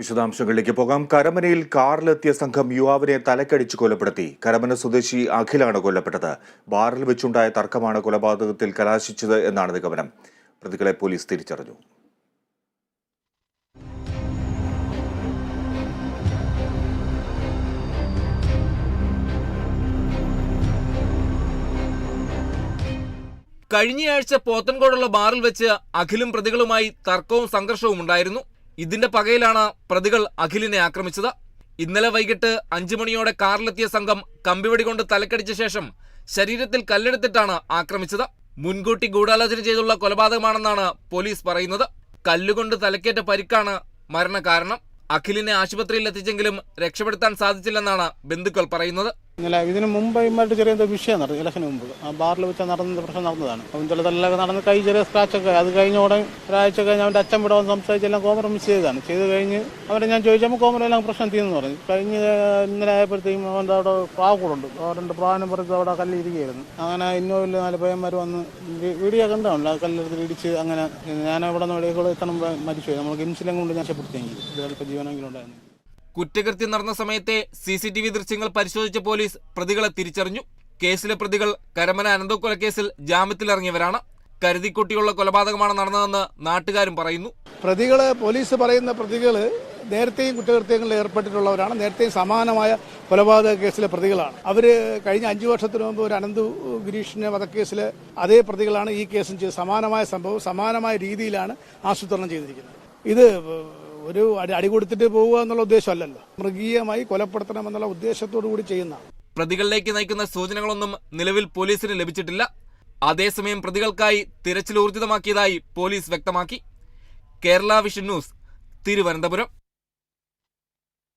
വിശദാംശങ്ങളിലേക്ക് പോകാം. കരമനയിൽ കാറിലെത്തിയ സംഘം യുവാവിനെ തലക്കടിച്ച് കൊലപ്പെടുത്തി. കരമന സ്വദേശി അഖിലാണ് കൊല്ലപ്പെട്ടത്. ബാറിൽ വെച്ചുണ്ടായ തർക്കമാണ് കൊലപാതകത്തിൽ കലാശിച്ചത് എന്നാണ് നിഗമനം. പ്രതികളെ പോലീസ് തിരിച്ചറിഞ്ഞു. കഴിഞ്ഞയാഴ്ച പോത്തൻകോടുള്ള ബാറിൽ വെച്ച് അഖിലും പ്രതികളുമായി തർക്കവും സംഘർഷവും ഉണ്ടായിരുന്നു. ഇതിന്റെ പകയിലാണ് പ്രതികൾ അഖിലിനെ ആക്രമിച്ചത്. ഇന്നലെ വൈകിട്ട് അഞ്ചു മണിയോടെ കാറിലെത്തിയ സംഘം കമ്പിവടി കൊണ്ട് തലക്കടിച്ച ശേഷം ശരീരത്തിൽ കല്ലെടുത്തിട്ടാണ് ആക്രമിച്ചത്. മുൻകൂട്ടി ഗൂഢാലോചന ചെയ്തുള്ള കൊലപാതകമാണെന്നാണ് പോലീസ് പറയുന്നത്. കല്ലുകൊണ്ട് തലക്കേറ്റ പരിക്കാണ് മരണകാരണം. അഖിലിനെ ആശുപത്രിയിൽ എത്തിച്ചെങ്കിലും രക്ഷപ്പെടുത്താൻ സാധിച്ചില്ലെന്നാണ് ബന്ധുക്കൾ പറയുന്നത്. ഇന്നലെ ഇതിന് മുമ്പ് ഇമ്മായിട്ട് ചെറിയ എന്തോ വിഷയം നടന്നു ഇലക്ഷന് മുമ്പ്. ആ ബാറിൽ വെച്ച് നടന്ന പ്രശ്നം നടന്നതാണ്. അപ്പം ചിലതെല്ലാം നടന്ന് കൈ ചെറിയ സ്ക്രാച്ചൊക്കെ അത് കഴിഞ്ഞ ഉടൻ ഒരാഴ്ച കഴിഞ്ഞ് അവന്റെ അച്ഛൻ ഇവിടെ വന്ന് സംസാരിച്ച് എല്ലാം കോംപ്രമൈസ് ചെയ്തതാണ്. ചെയ്ത് കഴിഞ്ഞ് അവരെ ഞാൻ ചോദിച്ചപ്പോൾ എല്ലാം പ്രശ്നം തീർന്നു പറഞ്ഞു. കഴിഞ്ഞ് ഇന്നലെ ആയപ്പോഴത്തേക്കും അവന്റെ അവിടെ പ്രാവ് കൂടുണ്ട് രണ്ട് പ്രാവിനെ പുറത്ത് അവിടെ കല്ലിരിക്കുകയായിരുന്നു. അങ്ങനെ ഇന്നോവിൽ നാല് പയ്യന്മാർ വന്ന് വീഡിയോ കണ്ടാണല്ലോ ആ കല്ലെടുത്ത് ഇടിച്ച് അങ്ങനെ ഞാൻ ഇവിടെ നിന്ന് വെളിയിൽ എത്തണം മരിച്ചു നമ്മൾ ഗിംസിലും കൊണ്ട് ഞാൻ രക്ഷപ്പെടുത്തിയെങ്കിൽ ജീവനെങ്കിലും ഉണ്ടായിരുന്നു. കുറ്റകൃത്യം നടന്ന സമയത്തെ സി സി ടി വി ദൃശ്യങ്ങൾ പരിശോധിച്ച പോലീസ് പ്രതികളെ തിരിച്ചറിഞ്ഞു. കേസിലെ പ്രതികൾ കരമന അനന്ത കൊലക്കേസിൽ ജാമ്യത്തിലിറങ്ങിയവരാണ്. കരുതിക്കുട്ടിയുള്ള കൊലപാതകമാണ് നടന്നതെന്ന് നാട്ടുകാരും പറയുന്നു. പ്രതികൾ പോലീസ് പറയുന്ന പ്രതികൾ നേരത്തെയും കുറ്റകൃത്യങ്ങളിൽ ഏർപ്പെട്ടിട്ടുള്ളവരാണ്. നേരത്തെയും സമാനമായ കൊലപാതക കേസിലെ പ്രതികളാണ്. അവർ കഴിഞ്ഞ അഞ്ചു വർഷത്തിനു മുമ്പ് ഒരു അനന്തു ഗിരീഷിന്റെ വധക്കേസിലെ അതേ പ്രതികളാണ് ഈ കേസും ചെയ്ത് സമാനമായ സംഭവം സമാനമായ രീതിയിലാണ് ആസൂത്രണം ചെയ്തിരിക്കുന്നത്. ഇത് ഒരു അടി കൊടുത്തിട്ട് പോവുക എന്നുള്ള ഉദ്ദേശമല്ലല്ലോ. മൃഗീയമായി കൊലപ്പെടുത്തണം എന്നുള്ള ഉദ്ദേശത്തോടു കൂടി ചെയ്യുന്ന. പ്രതികളിലേക്ക് നയിക്കുന്ന സൂചനകളൊന്നും നിലവിൽ പോലീസിന് ലഭിച്ചിട്ടില്ല. അതേസമയം പ്രതികൾക്കായി തിരച്ചിൽ ഊർജിതമാക്കിയതായി പോലീസ് വ്യക്തമാക്കി. Kerala vision news Thiruvananthapuram.